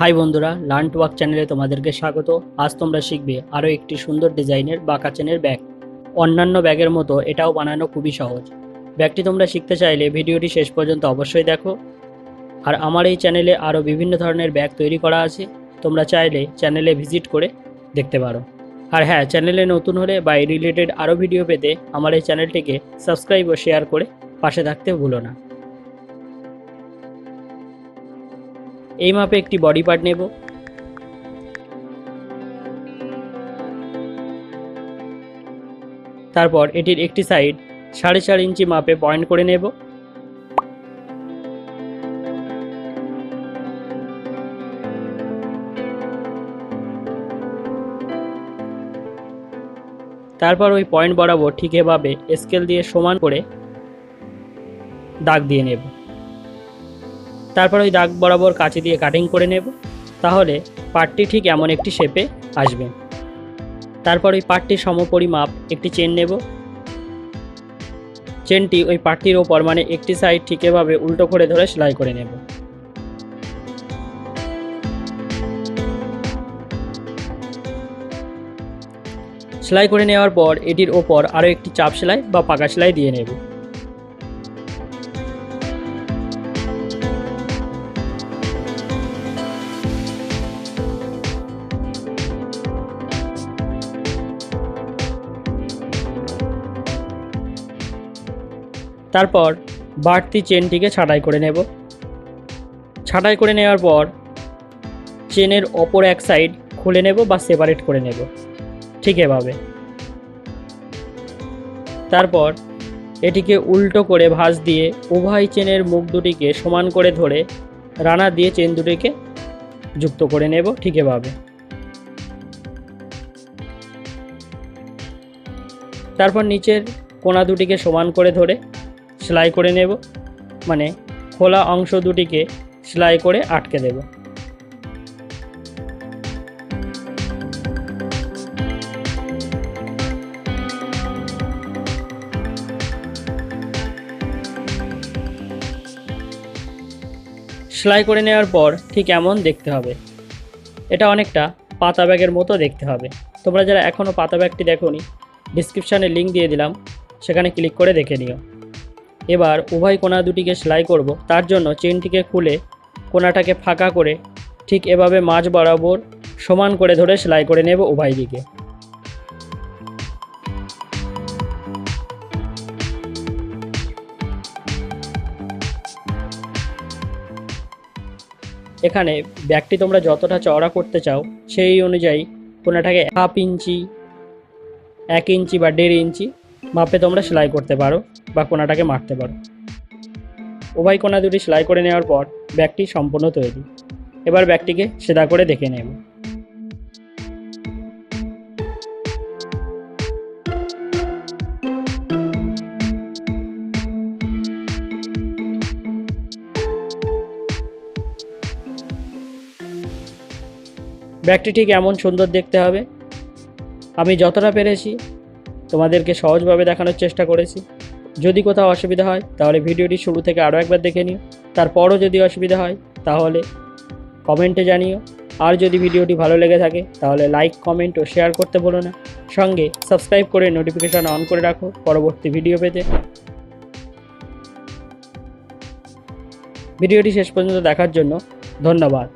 High বন্ধুরা learn to work চ্যানেলে তোমাদেরকে স্বাগত। আজ তোমরা শিখবে আরও একটি সুন্দর ডিজাইনের বাঁকা চেনের ব্যাগ। অন্যান্য ব্যাগের মতো এটাও বানানো খুবই সহজ। ব্যাগটি তোমরা শিখতে চাইলে ভিডিওটি শেষ পর্যন্ত অবশ্যই দেখো। আর আমার এই চ্যানেলে আরও বিভিন্ন ধরনের ব্যাগ তৈরি করা আছে। তোমরা চাইলে চ্যানেলে ভিজিট করে দেখতে পারো। আর হ্যাঁ চ্যানেলে নতুন হলে বা এই রিলেটেড আরও ভিডিও পেতে আমার এই চ্যানেলটিকে সাবস্ক্রাইব ও শেয়ার করে পাশে থাকতে ভুলো না। এই মাপে একটি বডি পার্ট নেব। তারপর এটির একটি সাইড সাড়ে চার ইঞ্চি মাপে পয়েন্ট করে নেব। তারপর ওই পয়েন্ট বরাবর ঠিক এভাবে স্কেল দিয়ে সমান করে দাগ দিয়ে নেব। তারপর ওই দাগ বরাবর কাঁচি দিয়ে কাটিং করে নেব। তাহলে পাটটি ঠিক এমন একটি শেপে আসবে। তারপর ওই পাটটির সমপরিমাপ একটি চেন নেব। চেনটি ওই পাটটির ওপর মানে একটি সাইড ঠিক এভাবে উল্টো করে ধরে সেলাই করে নেব। সেলাই করে নেওয়ার পর এটির ওপর আরও একটি চাপ সেলাই বা পাকা সেলাই দিয়ে নেব। তারপর বাড়তি চেনটিকে ছাঁটাই করে নেব। ছাঁটাই করে নেওয়ার পর চেনের অপর এক সাইড খুলে নেব বা সেপারেট করে নেব, ঠিক এভাবে। তারপর এটিকে উল্টো করে ভাঁজ দিয়ে উভয় চেনের মুখ দুটিকে সমান করে ধরে রানা দিয়ে চেন দুটিকে যুক্ত করে নেব, ঠিক এভাবে। তারপর নিচের কোনা দুটিকে সমান করে ধরে সেলাই করে নেব। মানে খোলা অংশ দুটিকে সেলাই করে আটকে দেব। সেলাই করে নেওয়ার পর ঠিক এমন দেখতে হবে। এটা অনেকটা পাতা ব্যাগের মতো দেখতে হবে। তোমরা যারা এখনও পাতা ব্যাগটি দেখোনি ডিসক্রিপশানে লিঙ্ক দিয়ে দিলাম। সেখানে ক্লিক করে দেখে নিও। এবার উভয় কোনা দুটিকে সেলাই করব। তার জন্য চেনটিকে খুলে কোনাটাকে ফাঁকা করে ঠিক এভাবে মাঝ বরাবর সমান করে ধরে সেলাই করে নেব উভয় দিকে। এখানে ব্যাগটি তোমরা যতটা চওড়া করতে চাও, সেই অনুযায়ী কোনাটাকে হাফ ইঞ্চি, এক ইঞ্চি বা দেড় ইঞ্চি মাপে তোমরা সেলাই করতে পারো। বা কোনাটাকে মারতে পারো। উভয় কোনা দুটি সেলাই করে নেওয়ার পর ব্যাগটি সম্পূর্ণ তৈরি। এবার ব্যাগটিকে সেদা করে দেখে নেব। ব্যাগটি ঠিক এমন সুন্দর দেখতে হবে। আমি যতটা পেরেছি, তোমাদেরকে সহজভাবে দেখানোর চেষ্টা করেছি। যদি কোথাও অসুবিধা হয়, তাহলে ভিডিওটি শুরু থেকে আরও একবার দেখে নিও। তারপরও যদি অসুবিধা হয়, তাহলে কমেন্টে জানিও। আর যদি ভিডিওটি ভালো লেগে থাকে, তাহলে লাইক, কমেন্ট ও শেয়ার করতে বলো না। সঙ্গে সাবস্ক্রাইব করে নোটিফিকেশান অন করে রাখো পরবর্তী ভিডিও পেতে। ভিডিওটি শেষ পর্যন্ত দেখার জন্য ধন্যবাদ।